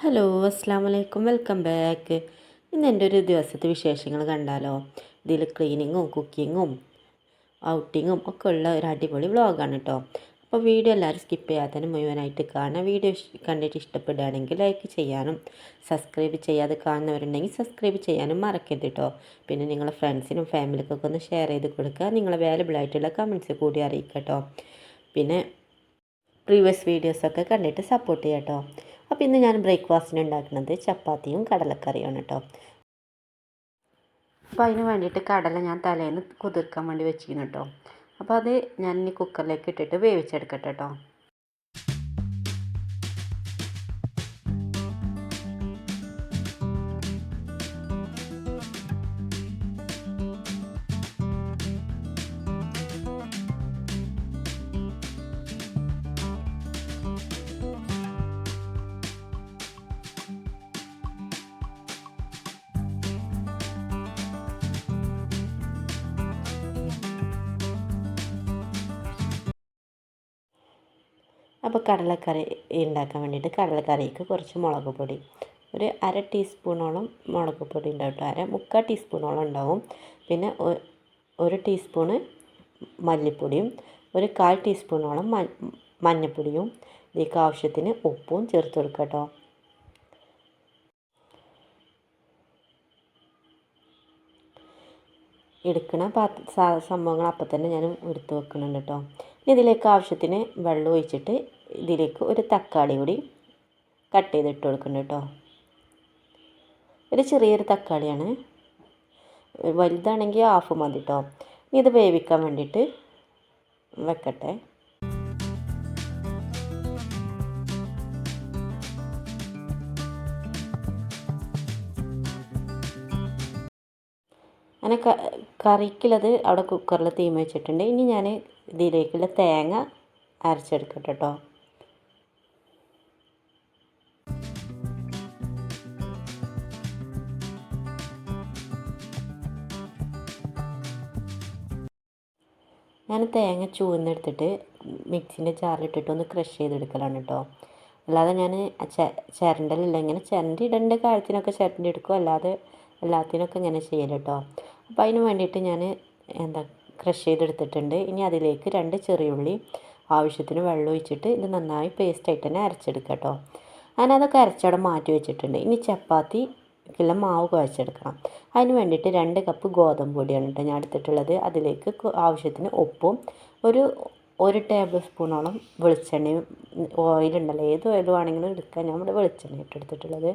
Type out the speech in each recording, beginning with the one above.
Hello അസ്സാം വലൈക്കും welcome back ഇന്ന് എന്റെ ഒരു ദിവസത്തെ വിശേഷങ്ങൾ കണ്ടാലോ? ഇതിൽ ക്ലീനിങ്ങും കുക്കിങ്ങും ഔട്ടിങ്ങും ഒക്കെ ഉള്ള ഒരു അടിപൊളി വ്ളോഗാണ് കേട്ടോ അപ്പോൾ വീഡിയോ എല്ലാവരും സ്കിപ്പ് ചെയ്യാതെ മുഴുവനായിട്ട് കാണാം വീഡിയോ കണ്ടിട്ട് ഇഷ്ടപ്പെടുകയാണെങ്കിൽ ലൈക്ക് ചെയ്യാനും സബ്സ്ക്രൈബ് ചെയ്യാതെ കാണുന്നവരുണ്ടെങ്കിൽ സബ്സ്ക്രൈബ് ചെയ്യാനും മറക്കരുത് കേട്ടോ പിന്നെ നിങ്ങളെ ഫ്രണ്ട്സിനും ഫാമിലിക്കൊക്കെ ഒന്ന് ഷെയർ ചെയ്ത് കൊടുക്കുക. നിങ്ങളെ വാലുബിൾ ആയിട്ടുള്ള കമൻസ് കൂടി അറിയിക്കുക കേട്ടോ പിന്നെ പ്രീവിയസ് വീഡിയോസൊക്കെ കണ്ടിട്ട് സപ്പോർട്ട് ചെയ്യാം കേട്ടോ അപ്പോൾ ഇന്ന് ഞാൻ ബ്രേക്ക്ഫാസ്റ്റിന് ഉണ്ടാക്കുന്നത് ചപ്പാത്തിയും കടലക്കറിയുമാണ് കേട്ടോ. അപ്പോൾ അതിന് വേണ്ടിയിട്ട് കടല ഞാൻ തലേന്ന് കുതിർക്കാൻ വേണ്ടി വെച്ചിരുന്നു കേട്ടോ. അപ്പോൾ അത് ഞാൻ ഇനി കുക്കറിലേക്ക് ഇട്ടിട്ട് വേവിച്ചെടുക്കട്ടെ കേട്ടോ. അപ്പോൾ കടലക്കറി ഉണ്ടാക്കാൻ വേണ്ടിയിട്ട് കടലക്കറിക്ക് കുറച്ച് മുളക് പൊടി. ഒരു അര ടീസ്പൂണോളം മുളക് പൊടി ഉണ്ടാവും കേട്ടോ അര മുക്കാൽ ടീസ്പൂണോളം ഉണ്ടാവും. പിന്നെ ഒരു ടീസ്പൂണ് മല്ലിപ്പൊടിയും ഒരു കാൽ ടീസ്പൂണോളം മഞ്ഞൾപ്പൊടിയും ഇതിലേക്ക് ആവശ്യത്തിന് ഉപ്പും ചേർത്ത് കൊടുക്കുക കേട്ടോ. എടുക്കണ പാത്ര സംഭവങ്ങൾ അപ്പം തന്നെ ഞാൻ എടുത്ത് വെക്കുന്നുണ്ട് കേട്ടോ. ഇതിലേക്ക് ആവശ്യത്തിന് വെള്ളം ഒഴിച്ചിട്ട് ഇതിലേക്ക് ഒരു തക്കാളി കൂടി കട്ട് ചെയ്തിട്ട് കൊടുക്കുന്നുണ്ട് കേട്ടോ. ഒരു ചെറിയൊരു തക്കാളിയാണ്. വലുതാണെങ്കിൽ ഹാഫ് മതി കേട്ടോ. ഇനി ഇത് വേവിക്കാൻ വേണ്ടിയിട്ട് വെക്കട്ടെ. അങ്ങനെ കറിക്കുള്ളത് അവിടെ കുക്കറിൽ തീമ വെച്ചിട്ടുണ്ട്. ഇനി ഞാൻ ഇതിലേക്കുള്ള തേങ്ങ അരച്ചെടുക്കട്ടെ കേട്ടോ. ഞാൻ തേങ്ങ ചൂന്നെടുത്തിട്ട് മിക്സിന്റെ ജാറിലിട്ടിട്ട് ഒന്ന് ക്രഷ് ചെയ്തെടുക്കലാണ് കേട്ടോ അല്ലാതെ ഞാൻ ചിരണ്ടലില്ല ഇങ്ങനെ ചിരണ്ടി ഇടേണ്ട കാര്യത്തിനൊക്കെ ചിരണ്ടി എടുക്കും. അല്ലാതെ എല്ലാത്തിനൊക്കെ ഇങ്ങനെ ചെയ്യൽ കേട്ടോ അപ്പോൾ അതിന് വേണ്ടിയിട്ട് ഞാൻ എന്താ ക്രഷ് ചെയ്തെടുത്തിട്ടുണ്ട്. ഇനി അതിലേക്ക് രണ്ട് ചെറിയുള്ളി ആവശ്യത്തിന് വെള്ളം ഒഴിച്ചിട്ട് ഇത് നന്നായി പേസ്റ്റായിട്ട് തന്നെ അരച്ചെടുക്കുക കേട്ടോ ഞാനതൊക്കെ അരച്ചവിടെ മാറ്റി വെച്ചിട്ടുണ്ട്. ഇനി ചപ്പാത്തി ക്കുള്ള മാവ് കുഴച്ചെടുക്കണം. അതിന് വേണ്ടിയിട്ട് രണ്ട് കപ്പ് ഗോതമ്പ് പൊടിയാണ് കേട്ടോ ഞാൻ എടുത്തിട്ടുള്ളത്. അതിലേക്ക് ആവശ്യത്തിന് ഉപ്പും ഒരു ഒരു ടേബിൾ സ്പൂണോളം വെളിച്ചെണ്ണയും ഓയിലുണ്ടല്ലോ ഏത് ഓയിൽ വേണമെങ്കിലും ഞാൻ ഇവിടെ വെളിച്ചെണ്ണ ഇട്ടെടുത്തിട്ടുള്ളത്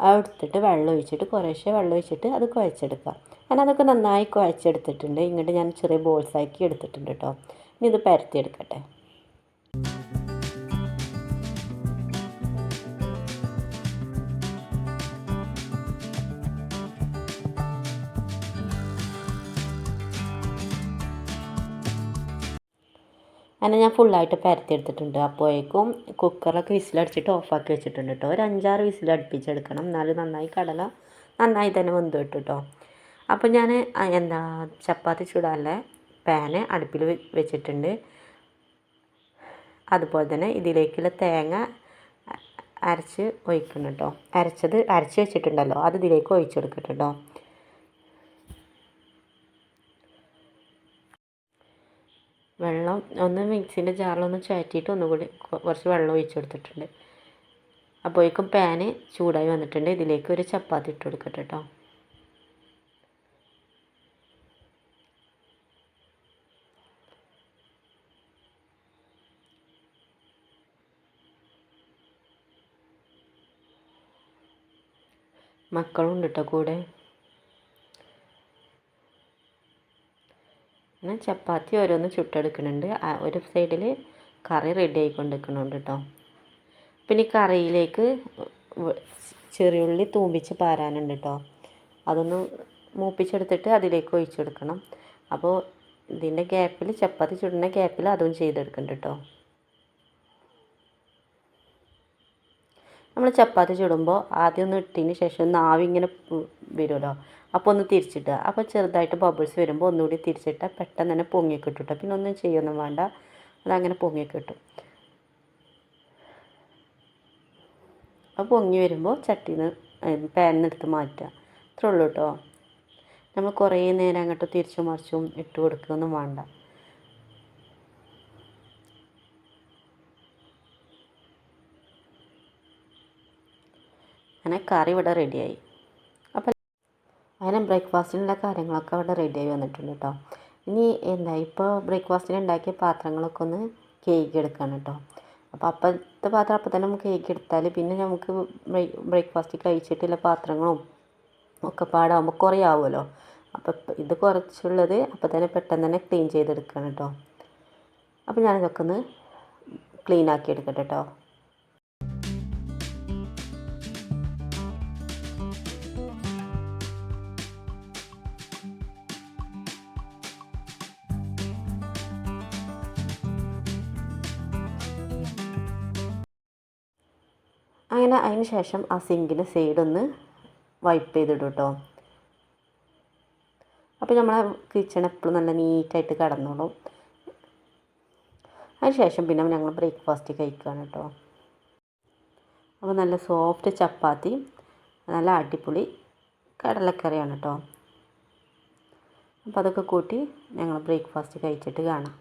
അത് എടുത്തിട്ട് വെള്ളം ഒഴിച്ചിട്ട് കുറേശ്ശെ വെള്ളം ഒഴിച്ചിട്ട് അത് കുഴച്ചെടുക്കുക ഞാൻ അതൊക്കെ നന്നായി കുഴച്ചെടുത്തിട്ടുണ്ട്. ഇങ്ങോട്ട് ഞാൻ ചെറിയ ബോൾസാക്കി എടുത്തിട്ടുണ്ട് കേട്ടോ. ഇനി ഇത് പരത്തിയെടുക്കട്ടെ. അങ്ങനെ ഞാൻ ഫുള്ളായിട്ട് പരത്തിയെടുത്തിട്ടുണ്ട്. അപ്പോഴേക്കും കുക്കറൊക്കെ വിസിലടിച്ചിട്ട് ഓഫാക്കി വെച്ചിട്ടുണ്ട് കേട്ടോ. ഒരു അഞ്ചാറ് വിസിൽ അടുപ്പിച്ചെടുക്കണം. എന്നാലും നന്നായി കടല നന്നായി തന്നെ വെന്ത് കിട്ടും കേട്ടോ. അപ്പോൾ ഞാൻ എന്താ ചപ്പാത്തി ചൂടാനുള്ള പാന് അടുപ്പിൽ വെച്ചിട്ടുണ്ട്. അതുപോലെ തന്നെ ഇതിലേക്കുള്ള തേങ്ങ അരച്ച് ഒഴിക്കണം കേട്ടോ. അരച്ചത് അരച്ച് വെച്ചിട്ടുണ്ടല്ലോ. അത് ഇതിലേക്ക് ഒഴിച്ചെടുക്കട്ടെ കേട്ടോ വെള്ളം ഒന്ന് മിക്സിന്റെ ജാറിലൊന്ന് ചാറ്റിയിട്ട് ഒന്നുകൂടി കുറച്ച് വെള്ളം ഒഴിച്ച് കൊടുത്തിട്ടുണ്ട്. അപ്പോഴേക്കും പാന് ചൂടായി വന്നിട്ടുണ്ട്. ഇതിലേക്ക് ഒരു ചപ്പാത്തി ഇട്ട് കൊടുക്കട്ടെ കേട്ടോ മക്കളുണ്ട് കേട്ടോ കൂടെ. പിന്നെ ചപ്പാത്തി ഓരോന്ന് ചുട്ടെടുക്കുന്നുണ്ട്. ഒരു സൈഡിൽ കറി റെഡി ആയിക്കൊണ്ടിരിക്കുന്നുണ്ട് കേട്ടോ പിന്നെ ഈ കറിയിലേക്ക് ചെറിയുള്ളി തൂമ്പിച്ച് പാരാനുണ്ട് കേട്ടോ അതൊന്ന് മൂപ്പിച്ചെടുത്തിട്ട് അതിലേക്ക് ഒഴിച്ചെടുക്കണം. അപ്പോൾ ഇതിന്റെ ഗ്യാപ്പിൽ ചപ്പാത്തി ചുടുന്ന ഗ്യാപ്പിൽ അതും ചെയ്തെടുക്കുന്നുണ്ട് കേട്ടോ നമ്മൾ ചപ്പാത്തി ചുടുമ്പോൾ ആദ്യം ഒന്ന് ഇട്ടതിന് ശേഷം ഒന്ന് ആവി ഇങ്ങനെ വരുമല്ലോ. അപ്പോൾ ഒന്ന് തിരിച്ചിട്ടുക അപ്പോൾ ചെറുതായിട്ട് ബബിൾസ് വരുമ്പോൾ ഒന്നുകൂടി തിരിച്ചിട്ടാൽ പെട്ടെന്ന് തന്നെ പൊങ്ങി കിട്ടും പിന്നെ ഒന്നും ചെയ്യൊന്നും വേണ്ട. അതങ്ങനെ പൊങ്ങി കിട്ടും. അപ്പോൾ പൊങ്ങി വരുമ്പോൾ ചട്ടിയിൽ നിന്ന് എടുത്ത് മാറ്റുക. അത്രേ ഉള്ളൂ കേട്ടോ. നമ്മൾ കുറേ നേരം അങ്ങോട്ട് തിരിച്ചും മറിച്ചും ഇട്ട് കൊടുക്കുകയൊന്നും വേണ്ട. അങ്ങനെ കറി ഇവിടെ റെഡിയായി. അപ്പം അങ്ങനെ ബ്രേക്ക്ഫാസ്റ്റിനുള്ള കാര്യങ്ങളൊക്കെ അവിടെ റെഡിയായി വന്നിട്ടുണ്ട് കേട്ടോ ഇനി എന്താ ഇപ്പോൾ ബ്രേക്ക്ഫാസ്റ്റിന് ഉണ്ടാക്കിയ പാത്രങ്ങളൊക്കെ ഒന്ന് കേക്ക് എടുക്കണം കേട്ടോ അപ്പോൾ അപ്പോഴത്തെ പാത്രം അപ്പോൾ തന്നെ നമുക്ക് കേക്ക് എടുത്താൽ പിന്നെ നമുക്ക് ബ്രേക്ക്ഫാസ്റ്റ് കഴിച്ചിട്ടുള്ള പാത്രങ്ങളും ഒക്കെ പാടാകുമ്പോൾ കുറേ ആവുമല്ലോ. അപ്പോൾ ഇത് കുറച്ചുള്ളത് അപ്പോൾ തന്നെ പെട്ടെന്ന് തന്നെ ക്ലീൻ ചെയ്തെടുക്കണം കേട്ടോ അപ്പോൾ ഞാനിതൊക്കെ ഒന്ന് ക്ലീൻ ആക്കി എടുക്കട്ടെ കേട്ടോ അങ്ങനെ അതിന് ശേഷം ആ സിങ്കിന്റെ ഒന്ന് വൈപ്പ് ചെയ്തിടും കേട്ടോ. അപ്പോൾ നമ്മളെ കിച്ചൺ എപ്പോഴും നല്ല നീറ്റായിട്ട് കിടന്നോളും. അതിന് ശേഷം പിന്നെ ഞങ്ങൾ ബ്രേക്ക്ഫാസ്റ്റ് കഴിക്കുകയാണ് കേട്ടോ. അപ്പോൾ നല്ല സോഫ്റ്റ് ചപ്പാത്തി നല്ല അടിപൊളി കടലക്കറിയാണ് കേട്ടോ. അപ്പോൾ അതൊക്കെ കൂട്ടി ഞങ്ങൾ ബ്രേക്ക്ഫാസ്റ്റ് കഴിച്ചിട്ട് കാണാം.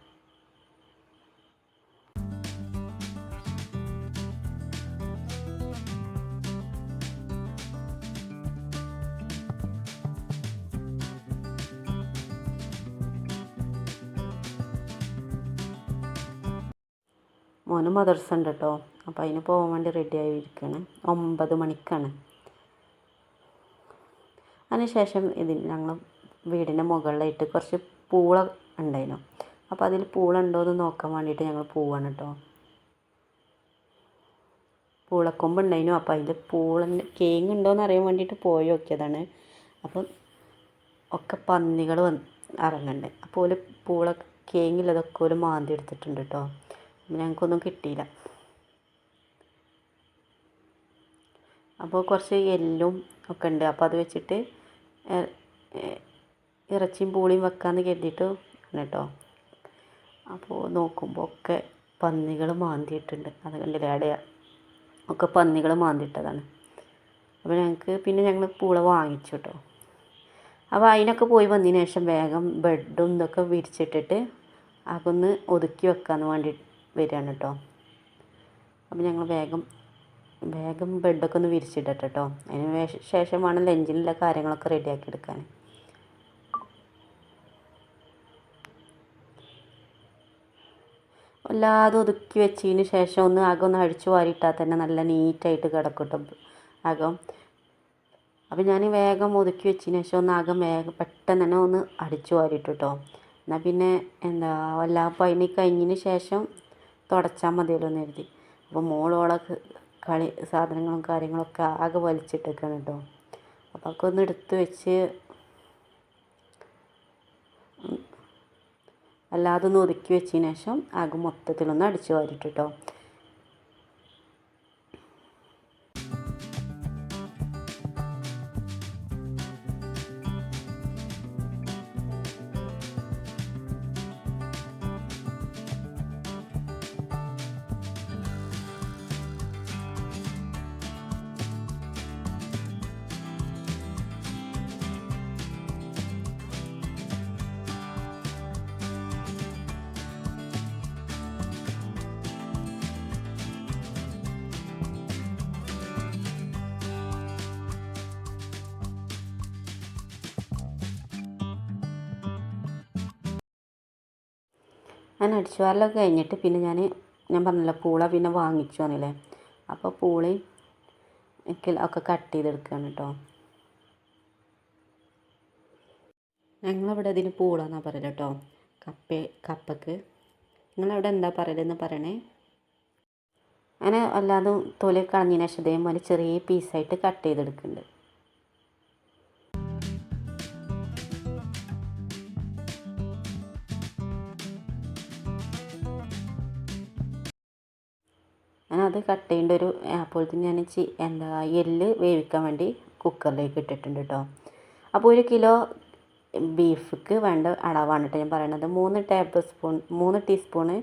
മോന് മദർസ ഉണ്ട് കേട്ടോ അപ്പോൾ അതിന് പോകാൻ വേണ്ടി റെഡി ആയിരിക്കുകയാണ് ഒമ്പത് മണിക്കാണ്. അതിനുശേഷം ഇതിന് ഞങ്ങൾ വീടിന്റെ മുകളിലായിട്ട് കുറച്ച് പൂള ഉണ്ടായിരുന്നു. അപ്പോൾ അതിൽ പൂളുണ്ടോ എന്ന് നോക്കാൻ വേണ്ടിയിട്ട് ഞങ്ങൾ പോവാണ് കേട്ടോ പൂളക്കൊമ്പ് ഉണ്ടായിരുന്നു. അപ്പോൾ അതിൽ പൂളന്റെ കേങ്ങ് ഉണ്ടോ എന്ന് അറിയാൻ വേണ്ടിയിട്ട് പോയി നോക്കിയതാണ്. അപ്പം ഒക്കെ പന്നികൾ വന്ന് ഇറങ്ങുന്നുണ്ട് അപ്പോൾ ഒരു പൂള കേങ്ങില്ലതൊക്കെ ഒരു മാന്തി എടുത്തിട്ടുണ്ട് കേട്ടോ ഞങ്ങൾക്കൊന്നും കിട്ടിയില്ല. അപ്പോൾ കുറച്ച് എല്ലും ഒക്കെ ഉണ്ട്. അപ്പോൾ അത് വെച്ചിട്ട് ഇറച്ചിയും പൂളിയും വെക്കാമെന്ന് കരുതിയിട്ട് കേട്ടോ. അപ്പോൾ നോക്കുമ്പോൾ ഒക്കെ പന്നികൾ മാന്തിയിട്ടുണ്ട്. അത് കണ്ടില്ല? അടയാ ഒക്കെ പന്നികൾ മാന്തിയിട്ടതാണ്. അപ്പോൾ ഞങ്ങൾക്ക് പിന്നെ ഞങ്ങൾ പൂള വാങ്ങിച്ചു കേട്ടോ. അപ്പോൾ അതിനൊക്കെ പോയി വന്നതിന് ശേഷം വേഗം ബെഡും ഇതൊക്കെ വിരിച്ചിട്ടിട്ട് അതൊന്ന് ഒതുക്കി വെക്കാമെന്ന് വേണ്ടി വരികയാണ് കേട്ടോ അപ്പോൾ ഞങ്ങൾ വേഗം വേഗം ബെഡൊക്കെ ഒന്ന് വിരിച്ചിടട്ടെ കേട്ടോ അതിന് ശേഷം വേണം ലഞ്ചിനുള്ള കാര്യങ്ങളൊക്കെ റെഡിയാക്കി എടുക്കാൻ. വല്ലാതെ ഒതുക്കി വെച്ചതിന് ശേഷം ഒന്ന് അകം ഒന്ന് അഴിച്ചു വാരിയിട്ടാൽ തന്നെ നല്ല നീറ്റായിട്ട് കിടക്കും അകം അപ്പം ഞാൻ വേഗം ഒതുക്കി വെച്ചതിന് ശേഷം ഒന്ന് അകം വേഗം പെട്ടെന്ന് തന്നെ ഒന്ന് അടിച്ചു വാരിയിട്ടു കേട്ടോ എന്നാൽ പിന്നെ എന്താ എല്ലാ പണി കഴിഞ്ഞതിന് ശേഷം തുടച്ചാൽ മതിയല്ലോ എന്ന് കരുതി അപ്പോൾ മോളോളെ കളി സാധനങ്ങളും കാര്യങ്ങളൊക്കെ ആകെ വലിച്ചിട്ടേക്കാണ് കേട്ടോ അപ്പോൾ അതൊക്കെ ഒന്ന് എടുത്ത് വെച്ച് അല്ലാതെ ഒന്ന് ഒതുക്കി വെച്ചതിന് ശേഷം ആകെ മൊത്തത്തിലൊന്ന് അടിച്ച് വാരിട്ട് കേട്ടോ ഞാൻ അടിച്ചു വാരലൊക്കെ കഴിഞ്ഞിട്ട് പിന്നെ ഞാൻ ഞാൻ പറഞ്ഞല്ലോ പൂള പിന്നെ വാങ്ങിച്ചു വന്നില്ലേ അപ്പോൾ പൂളി ഒക്കെ കട്ട് ചെയ്തെടുക്കുകയാണ് കേട്ടോ ഞങ്ങളവിടെ അതിന് പൂള എന്നാണ് പറയുന്നത് കേട്ടോ കപ്പ കപ്പക്ക്. നിങ്ങളവിടെ എന്താ പറയലെന്ന് പറയണേ? അങ്ങനെ അല്ലാതെ തൊലി കളഞ്ഞതിന് ശേഷം ഇതേപോലെ ചെറിയ പീസായിട്ട് കട്ട് ചെയ്തെടുക്കുന്നുണ്ട്. ഞാനത് കട്ട് ചെയ്യേണ്ട ഒരു അപ്പോഴത്തേന് ഞാൻ ചി എന്താ എല്ല് വേവിക്കാൻ വേണ്ടി കുക്കറിലേക്ക് ഇട്ടിട്ടുണ്ട് കേട്ടോ അപ്പോൾ ഒരു കിലോ ബീഫിക്ക് വേണ്ട അളവാണ് കേട്ടോ ഞാൻ പറയണത്. മൂന്ന് ടേബിൾ സ്പൂൺ മൂന്ന് ടീസ്പൂണ്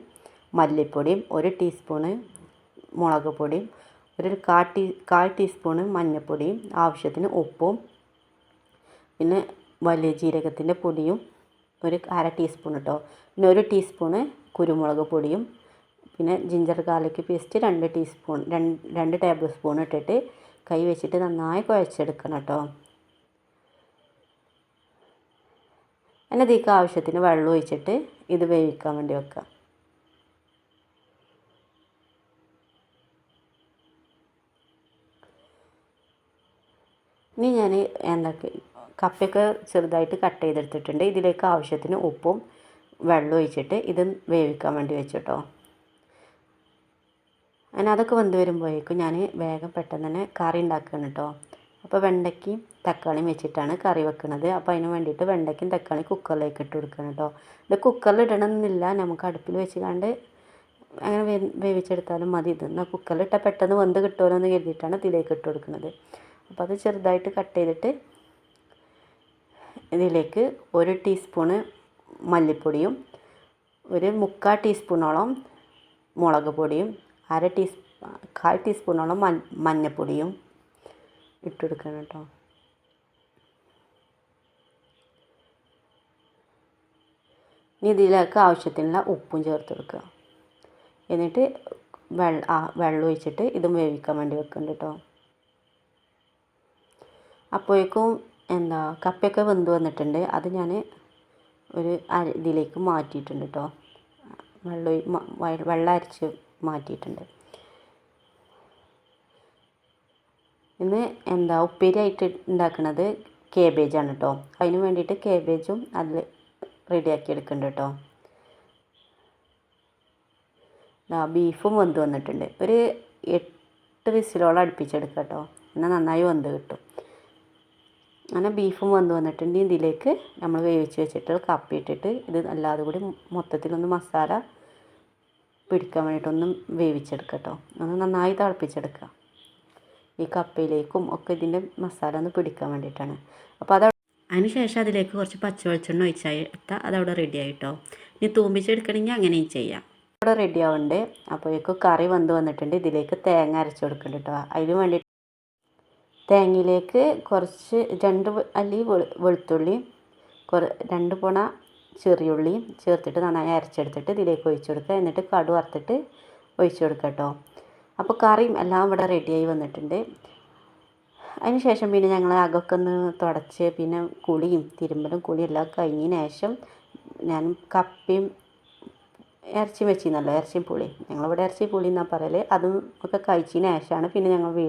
മല്ലിപ്പൊടിയും ഒരു ടീസ്പൂണ് മുളക് പൊടിയും ഒരു കാൽ ടീ കാൽ ടീസ്പൂണ് മഞ്ഞൾപ്പൊടിയും ആവശ്യത്തിന് ഉപ്പും പിന്നെ വലിയ ജീരകത്തിന്റെ പൊടിയും ഒരു അര ടീസ്പൂൺ കേട്ടോ പിന്നെ ഒരു ടീസ്പൂണ് കുരുമുളക് പൊടിയും പിന്നെ ജിഞ്ചർ ഗാർലിക് പേസ്റ്റ് രണ്ട് ടീസ്പൂൺ രണ്ട് ടേബിൾ സ്പൂൺ ഇട്ടിട്ട് കൈ വെച്ചിട്ട് നന്നായി കുഴച്ചെടുക്കണം കേട്ടോ. ഇതിലേക്ക് ആവശ്യത്തിന് വെള്ളം ഒഴിച്ചിട്ട് ഇത് വേവിക്കാൻ വേണ്ടി വെക്കാം. ഇനി ഞാൻ എന്തൊക്കെ കപ്പയൊക്കെ ചെറുതായിട്ട് കട്ട് ചെയ്തെടുത്തിട്ടുണ്ട്. ഇതിലേക്ക് ആവശ്യത്തിന് ഉപ്പും വെള്ളം ഒഴിച്ചിട്ട് ഇത് വേവിക്കാൻ വേണ്ടി വെച്ചിട്ടോ അങ്ങനെ അതൊക്കെ വെന്ത് വരുമ്പോഴേക്കും ഞാൻ വേഗം പെട്ടെന്ന് തന്നെ കറി ഉണ്ടാക്കുകയാണ് കേട്ടോ അപ്പോൾ വെണ്ടയ്ക്കും തക്കാളിയും വെച്ചിട്ടാണ് കറി വെക്കുന്നത് അപ്പോൾ അതിന് വേണ്ടിയിട്ട് വെണ്ടയ്ക്കും തക്കാളി കുക്കറിലേക്ക് ഇട്ട് കൊടുക്കണം കേട്ടോ ഇത് കുക്കറിൽ ഇടണമെന്നില്ല നമുക്ക് അടുപ്പിൽ വെച്ച് കണ്ട് അങ്ങനെ വേവിച്ചെടുത്താലും മതി. ഇത് എന്നാൽ കുക്കറിലിട്ടാൽ പെട്ടെന്ന് വെന്ത് കിട്ടുമല്ലോ എന്ന് കരുതിയിട്ടാണ് ഇതിലേക്ക് ഇട്ട് കൊടുക്കുന്നത് അപ്പോൾ അത് ചെറുതായിട്ട് കട്ട് ചെയ്തിട്ട് ഇതിലേക്ക് ഒരു ടീസ്പൂണ് മല്ലിപ്പൊടിയും ഒരു മുക്കാൽ ടീസ്പൂണോളം മുളക് പൊടിയും അര ടീസ് കാൽ ടീസ്പൂണോളം മഞ്ഞ മഞ്ഞൾപ്പൊടിയും ഇട്ടെടുക്കണം കേട്ടോ. ഇനി ഇതിലേക്ക് ആവശ്യത്തിനുള്ള ഉപ്പും ചേർത്ത് കൊടുക്കുക. എന്നിട്ട് വെള്ള വെള്ളം ഒഴിച്ചിട്ട് ഇതും വേവിക്കാൻ വേണ്ടി വെക്കുന്നുണ്ട് കേട്ടോ. അപ്പോഴേക്കും എന്താ കപ്പയൊക്കെ വെന്ത് വന്നിട്ടുണ്ട്. അത് ഞാൻ ഒരു ഇതിലേക്ക് മാറ്റിയിട്ടുണ്ട് കേട്ടോ. വെള്ളം വെള്ളം അരച്ച് മാറ്റിയിട്ടുണ്ട്. ഇന്ന് എന്താ ഉപ്പേരിയായിട്ട് ഉണ്ടാക്കുന്നത് കേബേജാണ് കേട്ടോ അതിന് വേണ്ടിയിട്ട് കേബേജും അതിൽ റെഡിയാക്കി എടുക്കുന്നുണ്ട് കേട്ടോ ആ ബീഫും വെന്ത് വന്നിട്ടുണ്ട്. ഒരു എട്ട് വിസിലോളം അടുപ്പിച്ചെടുക്കാം കേട്ടോ എന്നാൽ നന്നായി വെന്ത് കിട്ടും. അങ്ങനെ ബീഫും വന്ന് വന്നിട്ടുണ്ട്. ഇതിലേക്ക് നമ്മൾ വേവിച്ച് വെച്ചിട്ട് കപ്പിയിട്ടിട്ട് ഇത് അല്ലാതെ കൂടി മൊത്തത്തിലൊന്ന് മസാല പിടിക്കാൻ വേണ്ടിയിട്ടൊന്ന് വേവിച്ചെടുക്കുക കേട്ടോ ഒന്ന് നന്നായി തിളപ്പിച്ചെടുക്കുക. ഈ കപ്പയിലേക്കും ഒക്കെ ഇതിന്റെ മസാല ഒന്ന് പിടിക്കാൻ വേണ്ടിയിട്ടാണ്. അപ്പോൾ അത് അതിന് ശേഷം അതിലേക്ക് കുറച്ച് പച്ച വെളിച്ചെണ്ണ ഒഴിച്ചാൽ ഇട്ടാൽ അതവിടെ റെഡി ആയിട്ടോ. ഇനി തൂമ്പിച്ചെടുക്കണമെങ്കിൽ അങ്ങനെയും ചെയ്യാം. അവിടെ റെഡി ആവുന്നുണ്ട് അപ്പോഴേക്കും കറി വന്ന് വന്നിട്ടുണ്ട്. ഇതിലേക്ക് തേങ്ങ അരച്ച് കൊടുക്കുന്നുണ്ട് കേട്ടോ അതിന് വേണ്ടി തേങ്ങയിലേക്ക് കുറച്ച് രണ്ട് അല്ലി വെളുത്തുള്ളി കുറ രണ്ട് പോണ ചെറിയുള്ളി ചേർത്തിട്ട് നന്നായി അരച്ചെടുത്തിട്ട് ഇതിലേക്ക് ഒഴിച്ച് കൊടുക്കുക. എന്നിട്ട് കടു വറുത്തിട്ട് ഒഴിച്ചു കൊടുക്കുക കേട്ടോ. അപ്പോൾ കറിയും എല്ലാം ഇവിടെ റെഡിയായി വന്നിട്ടുണ്ട്. അതിന് ശേഷം പിന്നെ ഞങ്ങൾ അകമൊക്കെ ഒന്ന് തുടച്ച് പിന്നെ കുളിയും തിരുമ്പലും കുളിയും എല്ലാം കഴിഞ്ഞതിന് ശേഷം ഞാൻ കപ്പയും ഇറച്ചി വെച്ചിരുന്നല്ലോ ഇറച്ചിയും പുളി. ഞങ്ങളിവിടെ ഇറച്ചി പുളി എന്നാണ് പറയൽ അതും ഒക്കെ കഴിച്ചതിന് ശേഷമാണ് പിന്നെ ഞങ്ങൾ വീ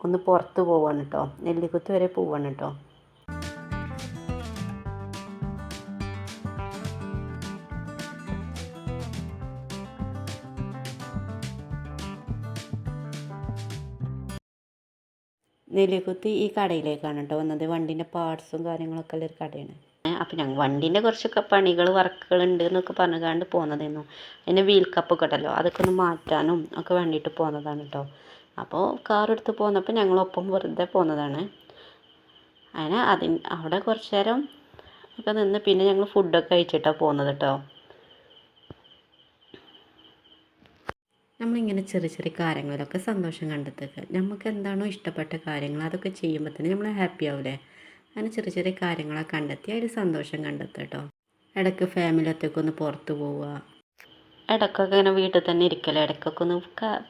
ഒന്ന് പുറത്ത് പോവാണ് കേട്ടോ. നെല്ലിക്കുത്ത് വരെ പോവാണ് കേട്ടോ. നെല്ലിക്കുത്ത് ഈ കടയിലേക്കാണ് കേട്ടോ വന്നത്. വണ്ടീന്റെ പാർട്സും കാര്യങ്ങളൊക്കെ ഉള്ളൊരു കടയാണ്. അപ്പം ഞങ്ങൾ വണ്ടീന്റെ കുറച്ചൊക്കെ പണികൾ വർക്കുകൾ ഉണ്ട് എന്നൊക്കെ പറഞ്ഞുകൊണ്ട് പോകുന്നതായിരുന്നു അതിന്റെ വീൽ കപ്പൊക്കെ ഉണ്ടല്ലോ അതൊക്കെ ഒന്ന് മാറ്റാനും ഒക്കെ വേണ്ടിയിട്ട് പോകുന്നതാണ് കേട്ടോ. അപ്പോൾ കാർ എടുത്ത് പോന്നപ്പോൾ ഞങ്ങളൊപ്പം വെറുതെ പോകുന്നതാണ് അങ്ങനെ അതിന് അവിടെ കുറച്ച് നേരം ഒക്കെ നിന്ന് പിന്നെ ഞങ്ങൾ ഫുഡൊക്കെ കഴിച്ചിട്ടാണ് പോകുന്നത് കേട്ടോ. നമ്മളിങ്ങനെ ചെറിയ ചെറിയ കാര്യങ്ങളിലൊക്കെ സന്തോഷം കണ്ടെത്തുക. നമുക്ക് എന്താണോ ഇഷ്ടപ്പെട്ട കാര്യങ്ങൾ അതൊക്കെ ചെയ്യുമ്പോൾ തന്നെ നമ്മൾ ഹാപ്പി ആവില്ലേ അങ്ങനെ ചെറിയ ചെറിയ കാര്യങ്ങളൊക്കെ കണ്ടെത്തി അതിൽ സന്തോഷം കണ്ടെത്തുക കേട്ടോ ഇടയ്ക്ക് ഫാമിലി ഒറ്റയ്ക്ക് ഒന്ന് പുറത്ത് പോവുക. ഇടയ്ക്കൊക്കെ ഇങ്ങനെ വീട്ടിൽ തന്നെ ഇരിക്കല. ഇടയ്ക്കൊക്കെ ഒന്ന്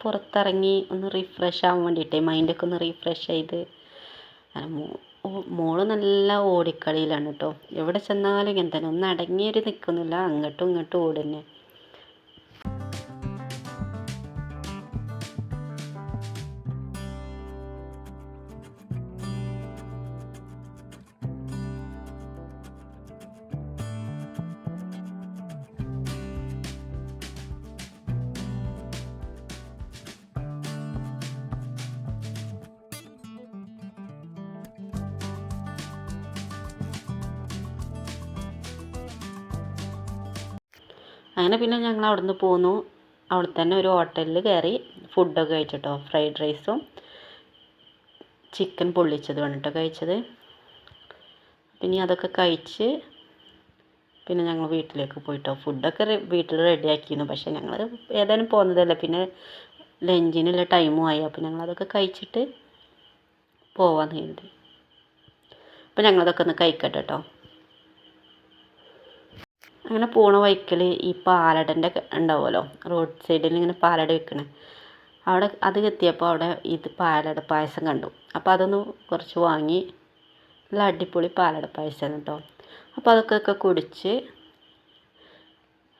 പുറത്തിറങ്ങി ഒന്ന് റിഫ്രഷ് ആവാൻ വേണ്ടിയിട്ടേ മൈൻഡൊക്കെ ഒന്ന് റീഫ്രഷ് ചെയ്ത്. മോൾ നല്ല ഓടിക്കളിയിലാണ് കേട്ടോ എവിടെ ചെന്നാലും ഇങ്ങനെ തന്നെ. ഒന്ന് അടങ്ങിയൊരു നിൽക്കുന്നില്ല അങ്ങോട്ടും ഇങ്ങോട്ടും ഓടുന്നെ. അങ്ങനെ പിന്നെ ഞങ്ങൾ അവിടുന്ന് പോന്നു. അവിടെ തന്നെ ഒരു ഹോട്ടലിൽ കയറി ഫുഡൊക്കെ കഴിച്ചിട്ടോ ഫ്രൈഡ് റൈസും ചിക്കൻ പൊള്ളിച്ചത് കേട്ടോ കഴിച്ചത്. പിന്നെ അതൊക്കെ കഴിച്ച് പിന്നെ ഞങ്ങൾ വീട്ടിലേക്ക് പോയിട്ടോ. ഫുഡൊക്കെ വീട്ടിൽ റെഡിയാക്കിയിരുന്നു പക്ഷേ ഞങ്ങൾ ഏതായാലും പോകുന്നതല്ല പിന്നെ ലഞ്ചിനുള്ള ടൈമും ആയി. അപ്പോൾ ഞങ്ങളതൊക്കെ കഴിച്ചിട്ട് പോവാന്ന് കരുതി. അപ്പോൾ ഞങ്ങളതൊക്കെ ഒന്ന് കഴിക്കട്ടെ കേട്ടോ അങ്ങനെ പോണ വഴിക്കൽ ഈ പാലടന്റെ ഉണ്ടാവുമല്ലോ? റോഡ് സൈഡിൽ ഇങ്ങനെ പാലട വെക്കണേ. അവിടെ അത് എത്തിയപ്പോൾ അവിടെ ഇത് പാലട പായസം കണ്ടു. അപ്പോൾ അതൊന്ന് കുറച്ച് വാങ്ങി നല്ല അടിപൊളി പാലട പായസമാണ് കേട്ടോ അപ്പോൾ അതൊക്കെ ഒക്കെ കുടിച്ച്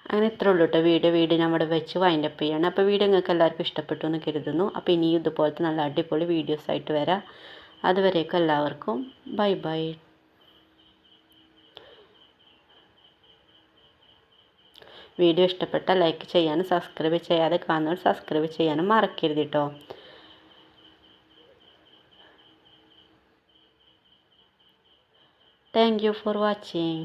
അങ്ങനെ ഇത്രേ ഉള്ളൂ കേട്ടോ വീഡിയോ വീഡിയോ നമ്മുടെ വെച്ച് വൈൻഡ് അപ്പ് ചെയ്യണം. അപ്പോൾ വീഡിയോ നിങ്ങൾക്ക് എല്ലാവർക്കും ഇഷ്ടപ്പെട്ടു എന്ന് കരുതുന്നു. അപ്പോൾ ഇനിയും ഇതുപോലത്തെ നല്ല അടിപൊളി വീഡിയോസ് ആയിട്ട് വരാം. അതുവരേക്കും എല്ലാവർക്കും ബൈ ബൈ. വീഡിയോ ഇഷ്ടപ്പെട്ടാൽ ലൈക്ക് ചെയ്യാനും സബ്സ്ക്രൈബ് ചെയ്യാതെ കാണുന്നവർ സബ്സ്ക്രൈബ് ചെയ്യാനും മറക്കരുത് കേട്ടോ താങ്ക് യു ഫോർ വാച്ചിങ്